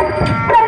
Go!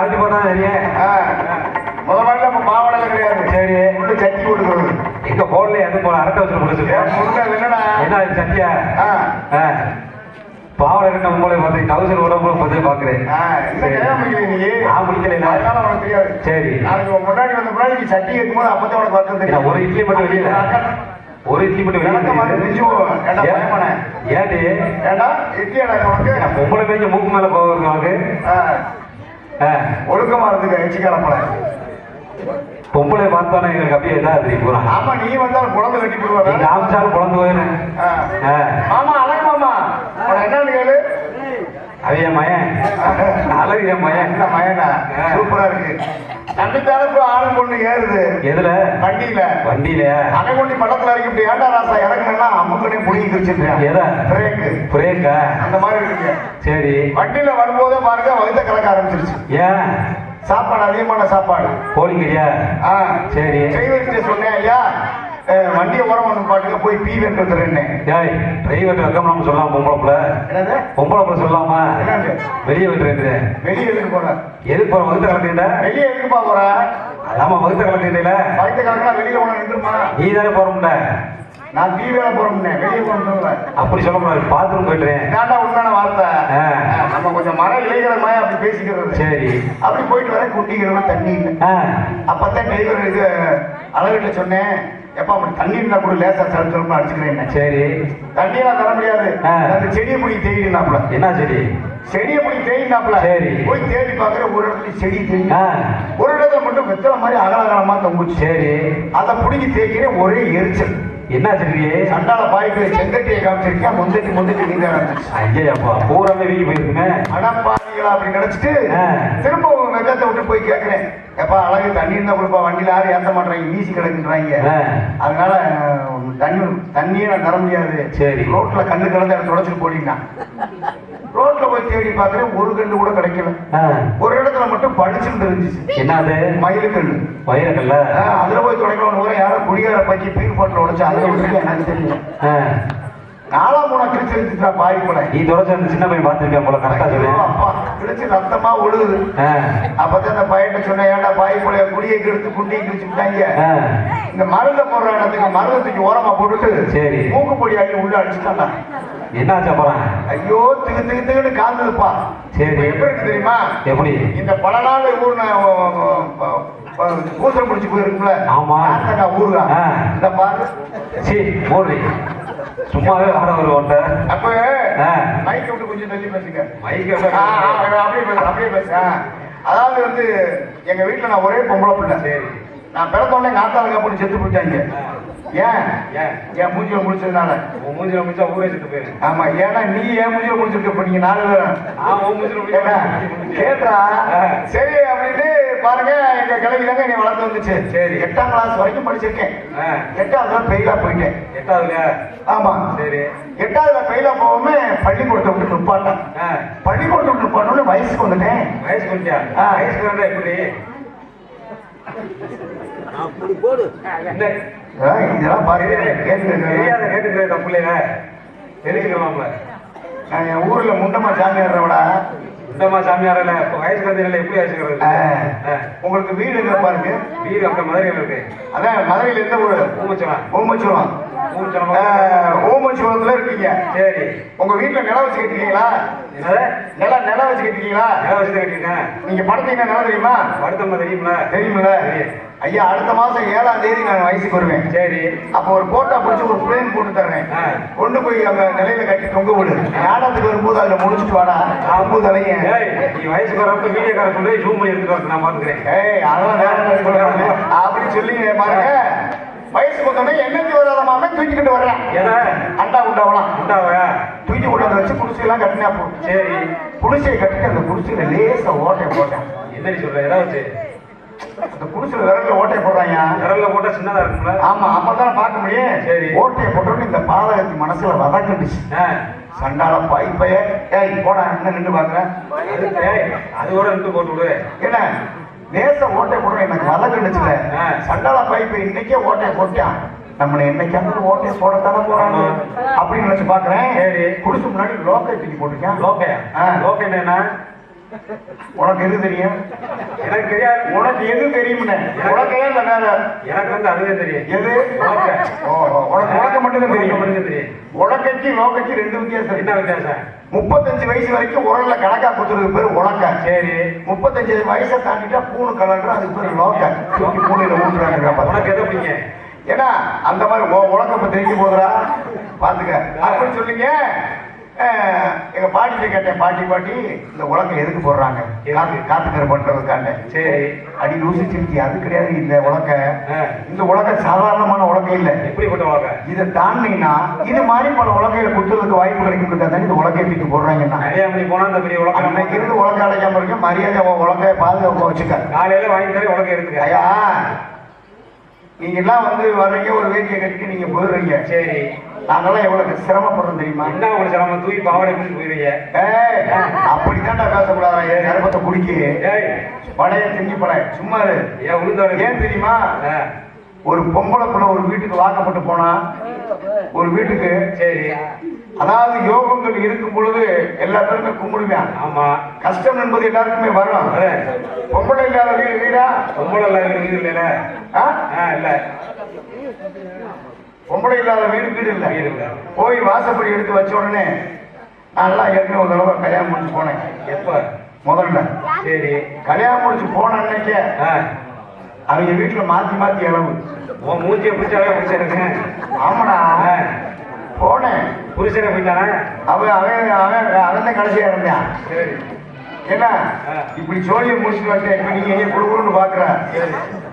கழட்டி போட்டா தெரியும் ஆ, முத மாதிரி அப்ப பாவாடை கிடையாது. சரி. உள்ள சட்டி போட்டுக்கிறது எங்க போடல எது போல? அரட்டை வச்சு முருகன் என்னடா? என்ன சட்டியா. பாவாடை கட்ட உங்களை பார்த்து டவுசர் உடம்புல பார்த்து பாக்குறேன்? நான் தெரியாது. சரி. முன்னாடி வந்த முன்னாடி நீ சட்டி கேட்கும்போது அப்பதான் உனக்கு தெரியும். ஒரு இட்லி மட்டும் வெளியில. ஒரு இட்லி மட்டும்? ஏன்டி? ஏண்டா? இட்லி பொம்பளை பெரிய மூக்கு மேல கோவம் இருக்கு உனக்கு ஆ, ஆ. ஒழுக்கமா இருந்துக்க எச்சி கிளம்பல. பொம்பளை பார்த்தானே எங்களுக்கு அப்படியே இதா தெரியும் பூரா ஆமா நீ வந்தாலும் குழந்தை கட்டி போடுவாங்க ஆமிச்சாலும் குழந்தை ஆ. ஆமா அழகு மாமா. என்னன்னு கேளு. என் மயன். அழகு என் மயன். மயனா? சூப்பரா இருக்கு. இப்போ ஆணும் பொண்ணு ஏறுது. எதுல? வண்டியில. வண்டியில. அணை கொண்டி பள்ளத்துல இறக்கி இப்படி. ஏண்டா ராசா இறங்குனா அம்முக்கனே புடிங்கி வச்சிருக்கேன் எதை? பிரேக்கு. பிரேக்கா? அந்த மாதிரி இருக்கு. சரி. வண்டியில வரும்போதே பாருங்க வகுத்த கலக்க ஆரம்பிச்சிருச்சு. ஏன்? சாப்பாடு அதிகமான சாப்பாடு. போலிங்கய்யா ஆ. சரி. டிரைவர்கிட்ட சொன்னேன் ஐயா. வண்டியை உரம் ஒன்று பாட்டுங்க போய் பீ வென்று வந்துடுறேன்னு. டேய் டிரைவர் வைக்காம சொல்லலாம் பொம்பளை புள்ள? என்னது? பொம்பளை புள்ள சொல்லாமா வெளியே விட்டுறது வெளியே எதுக்கு போற? எதுக்கு போற? வகுத்த கலக்கிட்ட வெளியே எதுக்குப்பா போற? அதாம வகுத்த கலக்கிட்டீல வகுத்த கலக்கா வெளியில ஒன்று நின்றுமா நீ தானே போறோம்ல நான் பீ வேலை போறோம்னே வெளியே போறோம் அப்படி சொல்ல முடியாது பாத்ரூம் போயிட்டுறேன். இதாண்டா உண்மையான வார்த்தை. நம்ம கொஞ்சம் மர இலைகிற மாதிரி அப்படி பேசிக்கிறது. சரி. அப்படி போயிட்டு வர குட்டிக்கிறவங்க தண்ணி இல்லை. அப்பதான் டிரைவர் இது அழகிட்ட சொன்னேன். எப்ப அப்படி தண்ணி இருந்தா கூட லேசா சொல்லணும் அடிச்சுக்கிறேன் சரி. தண்ணியெல்லாம் தர முடியாது. அந்த செடியை பிடி தேடினாப்புல என்ன சரி செடியை பிடி தேடினாப்புல சரி. போய் தேடி பார்க்குற ஒரு இடத்துல செடி ஆ. ஒரு இடத்துல மட்டும் வெத்தலை மாதிரி அகலகலமா தொங்குச்சு. சரி. அதை பிடிங்கி தேய்க்கிறேன் ஒரே எரிச்சல். என்ன சரி சண்டால பாய்க்கு செங்கட்டியை காமிச்சிருக்கேன் முந்தட்டி முந்தட்டி நீங்க ஐயப்பா பூராமே வீங்கி போயிருக்குமே. அடப்பாவிகளா அப்படி நினைச்சிட்டு. திரும்ப உங்க வெக்கத்தை விட்டு போய் கேட்கிறேன் எப்பா அழகு தண்ணி இருந்தா கொடுப்பா வண்டியில யாரும் ஏத்த மாட்டாங்க வீசி கிடக்குன்றாங்க. அதனால தண்ணி தண்ணியே நான் தர முடியாது. சரி. ரோட்ல கண்ணு கலந்து அதை தொடச்சிட்டு போனீங்கன்னா. ரோட்ல போய் தேடி பார்க்கிறேன் ஒரு கல்லு கூட கிடைக்கல. ஒரு இடத்துல மட்டும் படிச்சுட்டு இருந்துச்சு என்னது? மயிலுக்கல்லு. வயிறக்கல்ல ஆஹ், அதுல போய் தொடக்கலாம் கூட யாரோ குடிகார பக்கி பீர் பாட்டில் உடைச்சு அதுல விட்டு எனக்கு தெரியல. ஆ. நாலாம் மூணா கிழிச்சு வச்சுட்டா பாய் போல நீ அந்த சின்ன பையன் பார்த்துருக்கேன் போல கரெக்டா சொல்லு. அப்பா கிழிச்சு ரத்தமா ஒழுகுது அப்பதான் அந்த பையன்ட்ட சொன்னேன் ஏன்டா பாய் போல குடியை கிழிச்சு குண்டியை கிழிச்சு விட்டாங்க இந்த மருந்த போடுற இடத்துக்கு மருந்தை தூக்கி ஓரமா போட்டுட்டு சரி. மூக்கு பொடி அள்ளி உள்ள அடிச்சுட்டான்டா. என்ன ஆச்சா ஐயோ திகு திகு திகுன்னு காந்ததுப்பா. சரி. எப்படி இருக்கு தெரியுமா? எப்படி? இந்த பல நாள் ஊர்ன பூசல் முடிச்சு போயிருக்கும்ல? ஆமா. ஆத்தங்கா ஊருகா. இந்த பாரு. சி மூடி சும்மாவே ஆட வருவோன்ட்ட அப்ப. மைக்க விட்டு கொஞ்சம் தள்ளி பேசுங்க. ஆ, அப்படியே பேசு அப்படியே பேசு. அதாவது வந்து எங்க வீட்டுல நான் ஒரே பொம்பளை பிள்ளை. சரி. நான் பிறந்தோடனே காத்தாளுக்கு அப்படி செத்து போயிட்டாங்க. ஏன்? ஏன்? என் மூஞ்சில முடிச்சதுனால உன் மூஞ்சில முடிச்சா ஊரே செத்து போயிரு ஆமா ஏன்னா நீ ஏன் மூஞ்சில முடிச்சிருக்க இப்ப நீங்க நாலு பேரும். கேட்டா ஆ. சரி அப்படின்னு பாருங்க எங்க கிளவி தாங்க என்னை வளர்த்து வந்துச்சு. சரி. எட்டாம் கிளாஸ் வரைக்கும் படிச்சிருக்கேன். ஆ, எட்டாவதுல ஃபெயிலா போயிட்டேன். எட்டாவதுல? ஆமா. சரி. எட்டாவதுல ஃபெயிலா போகாம பள்ளிக்கூடத்தை விட்டு நிப்பாட்டேன் ஆ, பள்ளிக்கூடத்தை விட்டு நிப்பாட்டோன்னு வயசுக்கு வந்துட்டேன். வயசு கொஞ்சா ஆ. வயசுக்கு வந்தா எப்படி? ஆ, இதெல்லாம் பாருங்க தெரியாத கேட்டு கேட்டுக்கிறது தப்பு இல்லையா தெரிஞ்சுக்கலாம்ல என் ஊர்ல முண்டமா சாமியார் விட இந்தமா சாமியார் இல்ல இப்ப வயசுக்கு வந்தீங்கல்ல எப்படி வயசுக்கிறது ஆ. உங்களுக்கு வீடு எங்க பாருங்க வீடு அங்க மதுரையில் இருக்கு. அதான் மதுரையில எந்த ஊரு? பூமச்சலாம் ஓமச்சுவம் பூமச்சலம் ஓமச்சுவத்துல இருக்கீங்க. சரி. உங்க வீட்டுல நிலம் வச்சு கட்டிருக்கீங்களா என்னது? நிலம் நிலம் வச்சு கட்டிருக்கீங்களா நில வச்சு கட்டியிருக்கேன் நீங்க படுத்தீங்கன்னா நிலம் தெரியுமா? வருத்தமா தெரியுமில. தெரியுமில்ல தெரியும். ஐயா அடுத்த மாசம் ஏழாம் தேதி நான் வயசுக்கு வருவேன். சரி. அப்போ ஒரு போட்டா பிடிச்சி ஒரு பிளேன் போட்டு தர்றேன். கொண்டு போய் அங்க நிலையில கட்டி தொங்க விடு. நாடகத்துக்கு வரும்போது அதுல முடிச்சுட்டு வாடா. தலைய ஏய் நீ வயசுக்கு வரப்ப வீடியோ கார சொல்லி ஜூம் பண்ணி எடுத்துட்டு நான் பாத்துக்கிறேன். ஏய் அதெல்லாம் நேரம் சொல்றாங்க அப்படி சொல்லி பாருங்க. வயசுக்கு வந்தோடனே என்னைக்கு வராத மாமே தூக்கிக்கிட்டு வர்றேன் ஏன்னா அண்டா உண்டாவலாம் உண்டாவ? தூக்கி கொண்டு வந்து வச்சு குடிசையெல்லாம் கட்டினா போதும். சரி. குடிசையை கட்டிட்டு அந்த குடிசையில லேசா ஓட்டையை போட்டேன். என்ன சொல்ற ஏதாவது அந்த குடிசையில விரல்ல ஓட்டையை போடுறாங்க விரல்ல போட்டா சின்னதா இருக்கும்ல? ஆமா அப்பதானே பார்க்க முடியும். சரி. ஓட்டையை போட்டோன்னு இந்த பாதகத்து மனசுல வதக்கிடுச்சு ஆ, சண்டால பாய்ப்பைய ஏய் போடா என்ன நின்று பாக்குறேன் அது கூட இருந்து போட்டு விடு. என்ன? லேச ஓட்டை போடுறேன் எனக்கு வதக்கிடுச்சுல ஆ. சண்டால பாய்ப்பை இன்னைக்கே ஓட்டையை போட்டான். நம்மளை என்னைக்காவது ஓட்டையை போடத்தானே போறாங்க. அப்படின்னு நினைச்சு பாக்குறேன். சரி. குடிசை முன்னாடி லோக்கை தூக்கி போட்டிருக்கேன். லோக்கையா ஆ. லோக்கை என்ன? உனக்கு எது தெரியும்? எனக்கு தெரியாது. உனக்கு எது தெரியும்னு? உனக்கு ஏன் வேலை எனக்கு வந்து அதுவே தெரியும். எது? ஓ, உனக்கு உனக்கு மட்டும்தான் உனக்கு தெரியும். மட்டும்தான் தெரியும். உலக்கைக்கு லோக்கைக்கு ரெண்டு வித்தியாசம். என்ன வித்தியாசம்? முப்பத்தஞ்சு வயசு வரைக்கும் உரல்ல கணக்கா குத்துறது பேர் உலக்க. சரி. முப்பத்தஞ்சு வயசை தாண்டிட்டா பூணு கலண்டா அதுக்கு பேர் லோக்க தூக்கி பூனையில ஊற்றுறாங்க உனக்கு எதை பிடிங்க ஏன்னா அந்த மாதிரி உலகம் இப்ப தெரிஞ்சு போதுரா பாத்துக்க. அப்படின்னு சொல்லிங்க. அஹ், எங்க பாட்டிட்ட கேட்டேன் பாட்டி பாட்டி இந்த உலகம் எதுக்கு போடுறாங்க? காத்து காத்துக்கரை பண்றதுக்காண்ட. சரி. அடி லூசி சிரிச்சி அது கிடையாது இந்த உலக்க. ஆ. இந்த உலகம் சாதாரணமான உலகம் இல்லை. எப்படிப்பட்ட உலக இதை தாண்டினா இது மாதிரி பல உலகையில குத்துறதுக்கு வாய்ப்பு கிடைக்கும். தான் இந்த உலகை தூக்கி போடுறாங்கன்னா. உலகம் அன்னைக்கு இருந்து உலக அடைக்காம இருக்க மரியாதை உலகை பாதுகாப்பு வச்சுக்க. காலையில வாங்கி தரேன் உலகம் எடுத்துக்க. ஐயா நீங்க எல்லாம் வந்து வர்றீங்க ஒரு வேட்டியை கட்டிட்டு நீங்க போயிடுறீங்க. சரி. நாங்கெல்லாம் எவ்வளவு சிரமப்படுறோம் தெரியுமா? என்ன உங்களுக்கு சிரமம்? தூக்கி பாவாடை பிடிச்சி போயிருவீங்க. ஏய் அப்படித்தான்டா பேசக்கூடாது. என் கருப்பத்தை குடிக்கி. ஏய். படைய திங்கி படைய சும்மா. ஏன் உளுந்தோட ஏன் தெரியுமா? ஒரு பொம்பளை புள்ள ஒரு வீட்டுக்கு வாக்கப்பட்டு போனா ஒரு வீட்டுக்கு சரி. அதாவது யோகங்கள் இருக்கும் பொழுது எல்லா பேருமே கும்பிடுவேன் ஆமா. கஷ்டம் என்பது எல்லாருக்குமே வரும் அது, பொம்பளை இல்லாத வீடு வீடா பொம்பளை எல்லாம் வீடு? ஆ? இல்ல. பொம்பளை இல்லாத வீடு வீடு இல்ல. வீடு இல்ல. போய் வாசப்படி எடுத்து வச்ச உடனே நான்லாம் ஏற்கனவே ஒரு தடவை கல்யாணம் முடிச்சு போனேன். எப்ப? முதல்ல. சரி. கல்யாணம் முடிச்சு போன அன்னைக்கே அவங்க வீட்டுல மாத்தி மாத்தி இளவு உன் மூஞ்சியை பிடிச்சாவே பிடிச்சிருக்கு ஆமாடா. ஆ, போனேன். புருஷனை போயிட்டானா? அவன் அவன் அவன் அவன் தான் கடைசியா இருந்தான் சரி. என்ன. இப்படி ஜோலியை முடிச்சுட்டு வந்துட்டேன் இப்ப நீங்க ஏன் குடுக்குறன்னு பாக்குற.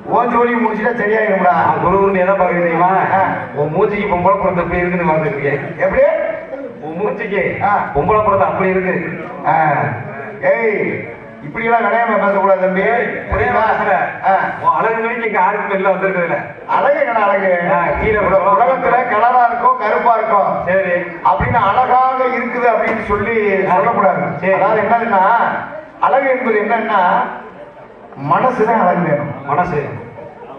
உன் ஜோலியை முடிச்சுட்டா சரியாயிரும்டா. நான் குருன்னு எதை பாக்குறீங்க தெரியுமா. உன் மூஞ்சிக்கு பொம்பளை பிறந்த எப்படி இருக்குன்னு பார்த்துட்டு இருக்கேன் எப்படி? உன் மூஞ்சிக்கு. பொம்பளை பிறந்த அப்படி இருக்கு. ஏய் இப்படி எல்லாம் விளையாம பேசக்கூடாது தம்பி. அழகு மணிக்கு இங்க யாருக்கும் வெளில வந்திருக்குதுல்ல அழகு என்ன அழகு? கீழே உல- உலகத்துல கலரா இருக்கும் கருப்பா இருக்கும் சரி. அப்படின்னு அழகாக இருக்குது அப்படின்னு சொல்லி சொல்லக்கூடாது. சரி. அதாவது என்னதுன்னா அழகு என்பது என்னன்னா மனசுதான் அழகு வேணும். மனசு.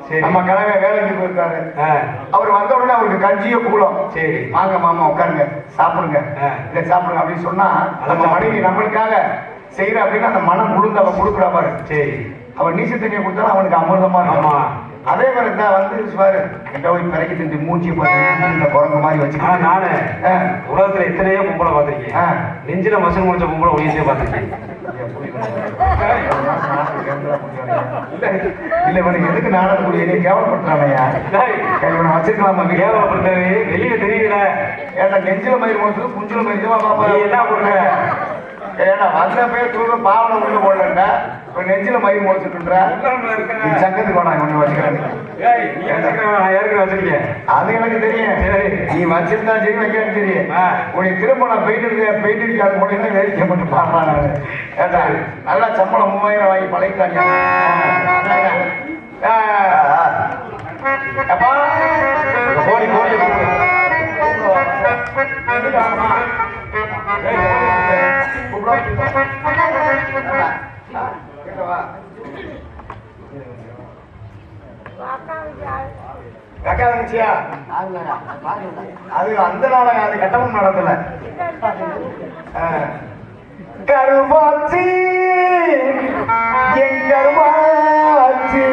சரி. நம்ம கனவே வேலைக்கு போயிருக்காரு. அவர் வந்த உடனே அவருக்கு கஞ்சியோ கூலம் சரி. வாங்க மாமா உட்காருங்க. சாப்பிடுங்க. இதை சாப்பிடுங்க அப்படின்னு சொன்னா நம்ம. மனைவி நம்மளுக்காக செய்யற அப்படின்னு அந்த மனம் முழுந்து அவன் கொடுக்குறா பாரு சரி. அவன் நீச்ச தண்ணியை கொடுத்தாலும் அவனுக்கு அமிர்தமா இருக்கும். அதே மாதிரி தான் வந்து பாரு கிட்ட போய் பிறக்கி திண்டு மூஞ்சி பார்த்து இந்த குரங்கு மாதிரி வச்சுக்கிட்டு. நானு. உலகத்துல எத்தனையோ ஆ. பார்த்திருக்கேன். நெஞ்சில மசன் முடிச்ச பொம்பளை உயிர்த்தே பார்த்திருக்கேன். இல்ல இவனுக்கு எதுக்கு நாடகக்கூடிய நீ கேவலப்படுத்துறானையா இவனை வச்சிருக்கலாமா வீட்டுல? கேவலப்படுத்தது வெளியில தெரியல ஏன்டா நெஞ்சில மயிர் மோசம் குஞ்சில மயிர் பாப்பா நீ என்ன பண்ற? ஏன்னா வந்த பேர் தூர பாவனை உள்ள போடலண்டா இப்ப நெஞ்சில மோசிட்டுன்ற நீ சங்கத்துக்கு வேணாம் இவனை வச்சுக்கிறேன். ஏற்கனவே வச்சிருக்கேன். அது எனக்கு தெரியும். நீ வச்சிருந்தா சரி வைக்காது தெரியும். உனக்கு திரும்ப நான் பெயிண்ட் அடிக்க பெயிண்ட் அடிக்காத என்ன வேடிக்கை மட்டும் பாடுறான் நான். ஏட்டா நல்லா சம்பளம் மூவாயிரம் வாங்கி பழகிட்டாங்க கோடி கோடி அது அந்த நாடகம் அது கட்டமும் நடத்தல கருவாச்சி என் கருவாச்சி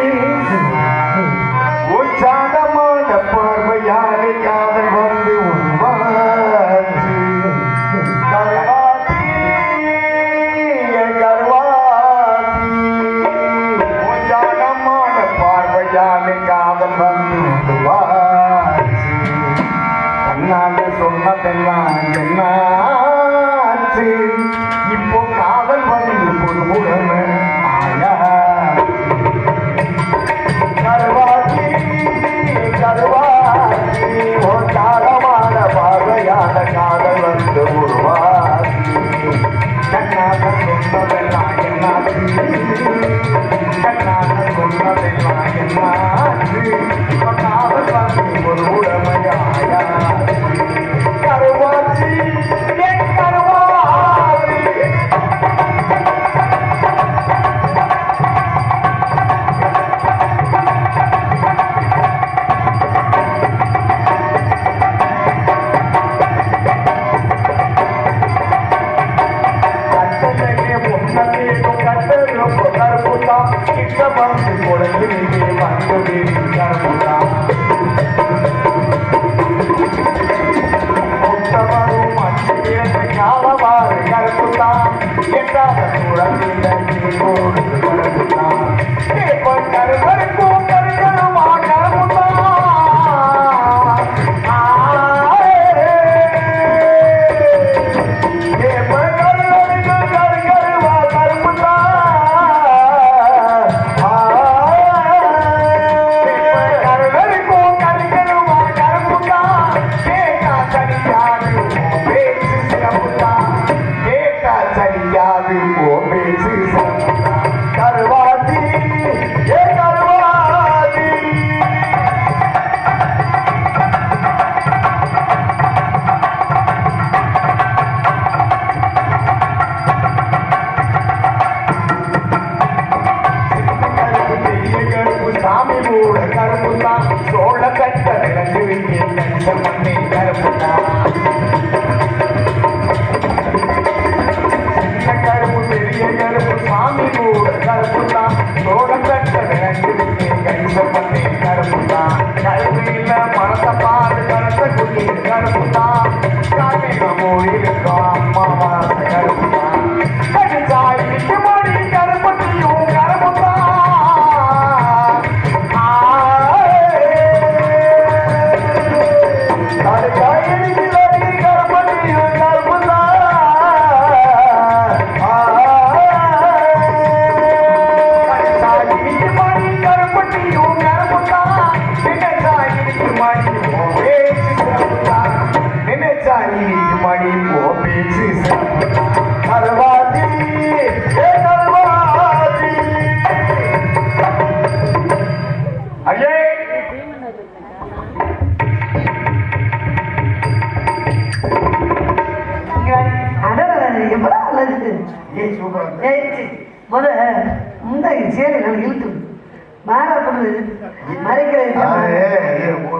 வந்து கொடையிலே வந்து வேடி கருப்புதா முத்தவரும் அச்சிரத்தை காலவாறு விட்டு கட்ட மண்ணே கருப்பு தான் சின்ன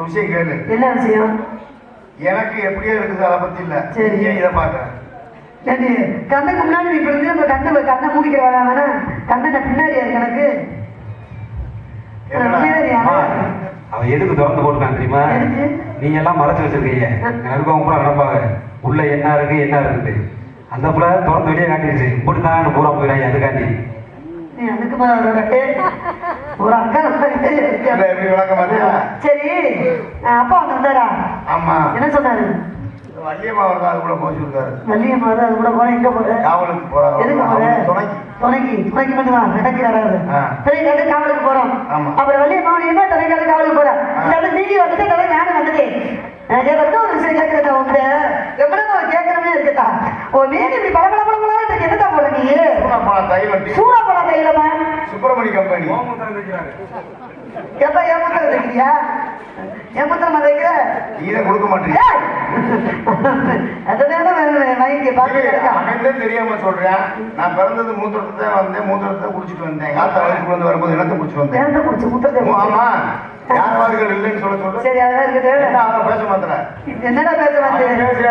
ஒரு விஷயம் கேளு என்ன விஷயம்? எனக்கு எப்படியோ இருக்குது அதை பத்தி இல்ல. சரி. ஏன் இதை பாக்குற ஏண்டி, கண்ணுக்கு முன்னாடி நீ இருந்து நம்ம கண்ணை கண்ணை மூடிக்கிற வேணாம் வேணா கண்ணை பின்னாடியா? அம்மா, அவன் எதுக்கு திறந்து போட்டுருக்கான் தெரியுமா? நீங்க எல்லாம் மறைச்சு வச்சிருக்கீங்க அவங்க பூரா நடப்பாங்க உள்ள என்ன இருக்கு என்ன இருக்குது அந்த புள்ள திறந்து வெளியே காட்டிடுச்சு. இப்படித்தான் பூரா போயிடாங்க அதுக்காண்டி. நீ அதுக்கு ஒரு அக்கா எப்படி சரி. அப்பா வந்தாரா? ஆமா. என்ன சொன்னாரு? வள்ளியம்மா வருதா அது கூட போச்சு இருக்காரு வள்ளியம்மா அது கூட போற எங்க போற? காவலுக்கு போறாரு எதுக்கு போற? துணைக்கு. துணைக்கு துணைக்கு மட்டும்? நடக்கு ஆ. சரி கண்டு காவலுக்கு போறோம். அப்புறம் வள்ளியம்மா என்ன துணைக்காக காவலுக்கு போற. இல்லாத நீங்க வந்துட்டு தலை ஞானம் வந்துட்டு எனக்கு ஒரு விஷயம் கேட்கறதா உங்க எப்படி நான் கேட்கறமே இருக்கட்டா ஓ மீன் இப்படி பல பல பல பல இருக்கு என்னதான் போற நீ சூடா போட கையிலமா சுப்பிரமணி கம்பெனி. எப்ப என் முத்திரம் தைக்கிறியா என் முத்திரமா தைக்கிற இதை கொடுக்க மாட்டீங்க தெரியாம சொல்றேன். நான் பிறந்தது மூத்திரத்தை தான் வந்தேன் மூத்திரத்தை குடிச்சிட்டு வந்தேன். காத்தா வந்து வரும்போது என்னத்தை குடிச்சிட்டு வந்தேன்? ஆமா. யார்வாதிகள் இல்லைன்னு சொல்ல சொல்லு. சரி அதெல்லாம் இருக்குது. அவன் பேச மாத்திர என்னடா பேச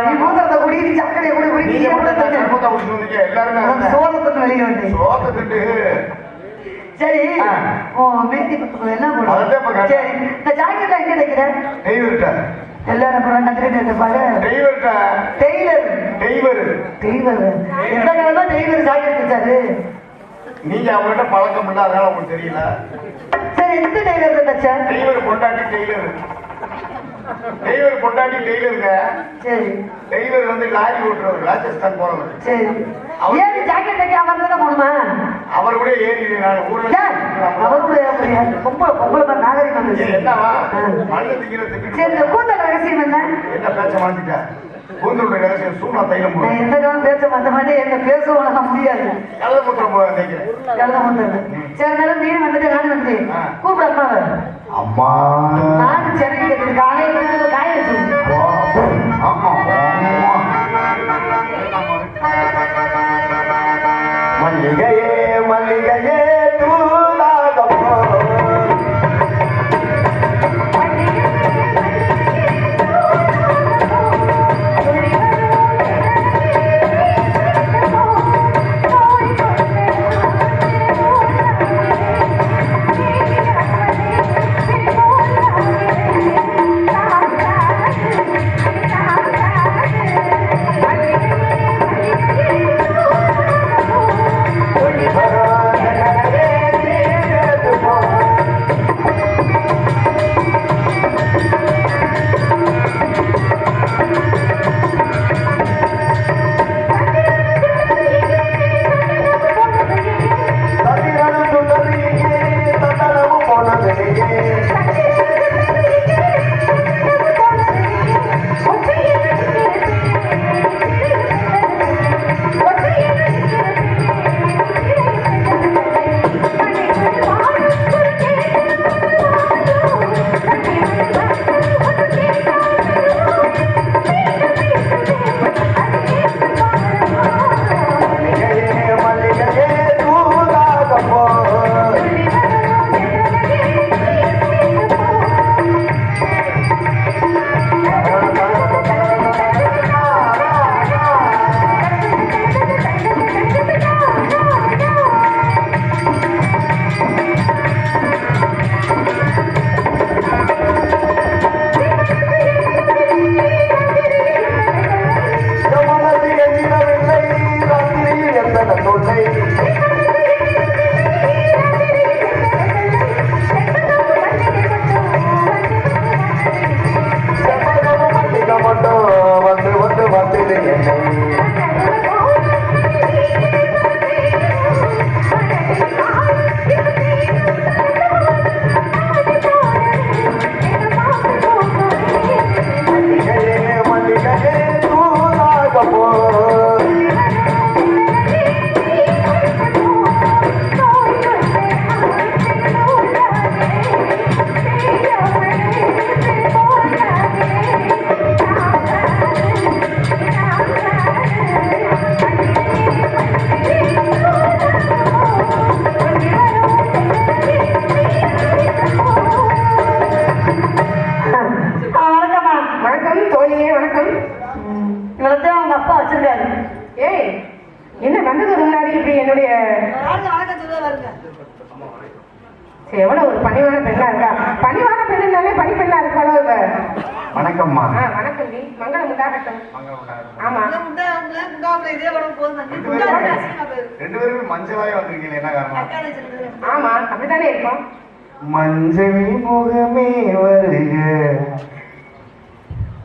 நீ மூத்திரத்தை குடி நீ சக்கரை குடி குடி நீ தான் சர்பத்தா குடிச்சிட்டு வந்தீங்க. எல்லாருமே அதான். வெளியே வந்து சோத்தை திட்டு. சரி மேத்தி பத்து என்ன அதான் இப்ப போடுவோம். சரி இந்த ஜாக்கெட்ல எங்க தைக்கிறேன் டெய்வர்கிட்ட எல்லாரும் அப்புறம் கத்துக்கிட்டு இருப்பாரு டெய்வர்கிட்ட டெய்லர் டெய்வர் டெய்லர் எந்த காலமா டெய்லர் ஜாக்கெட் தைச்சாரு நீங்க அவங்ககிட்ட பழக்கம் இல்ல அதனால உங்களுக்கு தெரியல. சரி எந்த டெய்லர் தைச்சா? டெய்வர் பொண்டாட்டி டெய்லர் டெய்வர் பொண்டாட்டி டெய்லருங்க சரி. டெய்வர் வந்து லாரி ஓட்டுறவர் ராஜஸ்தான் போறவர். சரி. ஏன் ஜாக்கெட் தைக்க அவர் தானே போகணுமா? அவர் கூட ஏறி நான் ஊர்ல? அவருடைய அப்படியா? பொம்பளை பொம்பளை நாகரிகம் வந்துச்சு. என்னவா. மண்ணு திங்கிற சரி இந்த கூந்தல் ரகசியம் என்ன? என்ன பேச்ச மாட்டிட்ட கூந்தலுடைய ரகசியம் சூனா தைலம் எந்த காலம் பேச மாட்ட மாட்டேன் என்ன பேச உலக முடியாது. கலத முத்திரம் சரி நீ வந்துட்டு ஆ. கூப்பிட அம்மாவை அம்மா. நானும் சென்னை காலையில காய வச்சு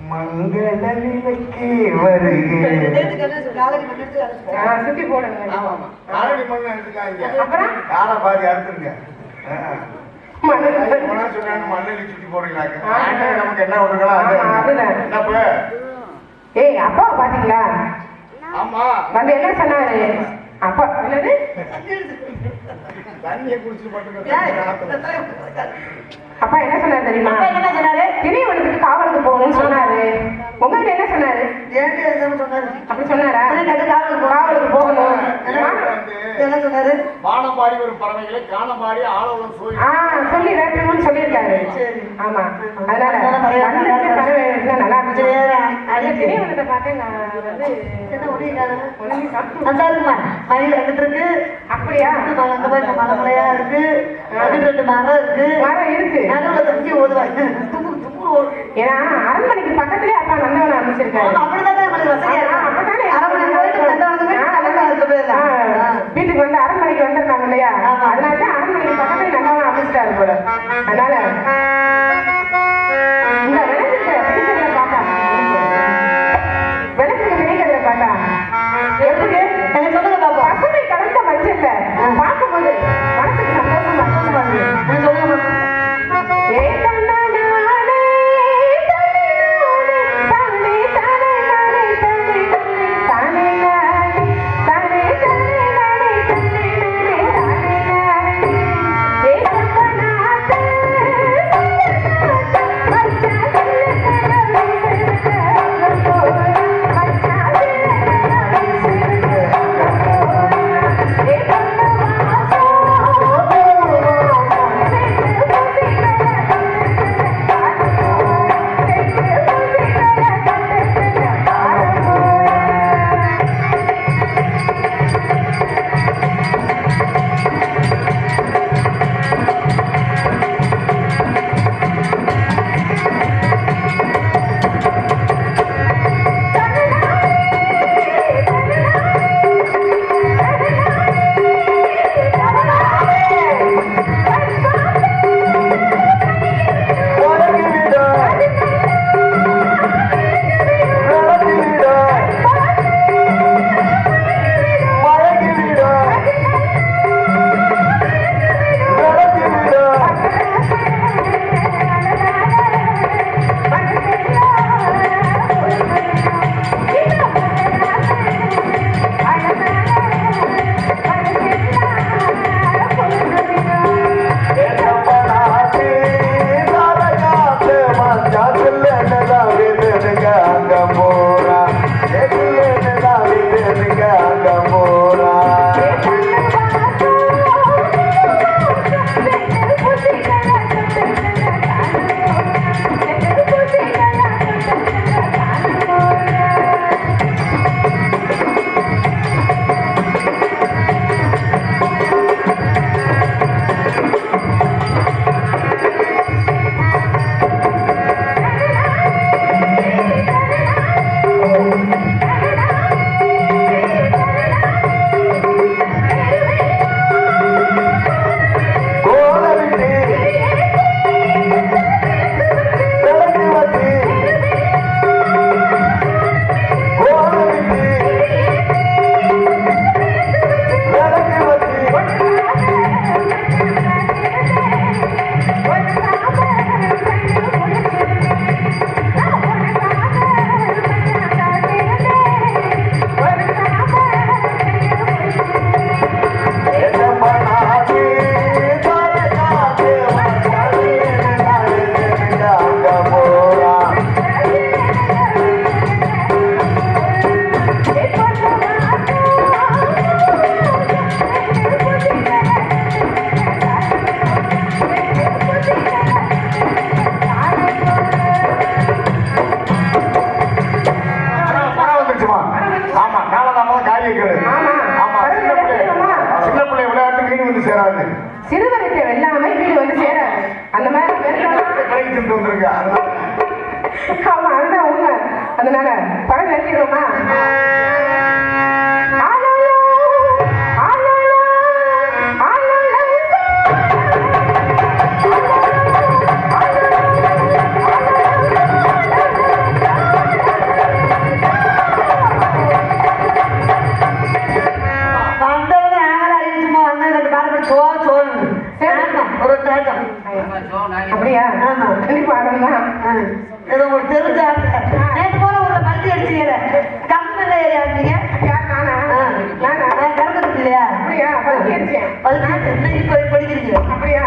மங்கள நிலைக்கு வருக சுத்தி போடுங்க. காலை பாதி அறுத்துருங்க. மண்ணெளி சுத்தி போடுறீங்களாக்க நமக்கு என்ன ஒண்ணுங்களா என்னப்ப ஏய் அப்பா பாத்தீங்களா ஆமா. வந்து என்ன சொன்னாரு? அப்பா என்னது? தண்ணியை குடிச்சு மட்டும் அப்பா என்ன சொன்னாரு தெரியுமா? அப்பா என்ன சொன்னாரு? திரைவனத்துக்கு காவலுக்கு போகணும்னு சொன்னாரு. உங்ககிட்ட என்ன சொன்னாரு? அப்படி சொன்னாரா? காவலுக்கு போகணும். என்ன சொன்னாரு? வானம்பாடி வரும் பறவைகளை காணம்பாடி ஆளவளம் சூழ் ஆ சொல்லி வேட்டணும்னு சொல்லியிருக்காரு. சரி. ஆமா. அதனால நல்லா இருந்துச்சு. திரைவனத்தை பார்த்தேன் நான் வந்து என்ன நல்லா இருக்குமா மயில் வந்துட்டு இருக்கு. அப்படியா? அந்த மாதிரி மலை மலையா இருக்கு. ரெண்டு மரம் இருக்கு. மரம் இருக்கு. தங்கி ஓதுவாங்க ஏன்னா அரண்மனைக்கு பக்கத்துலயே அப்பா நந்தவன அமைச்சிருக்காரு. வீட்டுக்கு வந்து அரண்மனைக்கு வந்துருந்தாங்க இல்லையா? அதனாலதான் அரண்மனைக்கு பக்கத்துல நந்தவன அமைச்சிட்டாரு போல. அதனால அப்படியா? கண்டிப்பா இது உங்களுக்கு தெரிஞ்ச நேற்று போல உங்களை பருத்தி அடிச்சீங்க கம்மியில் ஏரியா இருந்தீங்க பிள்ளையா படிக்கிறீங்க. அப்படியா?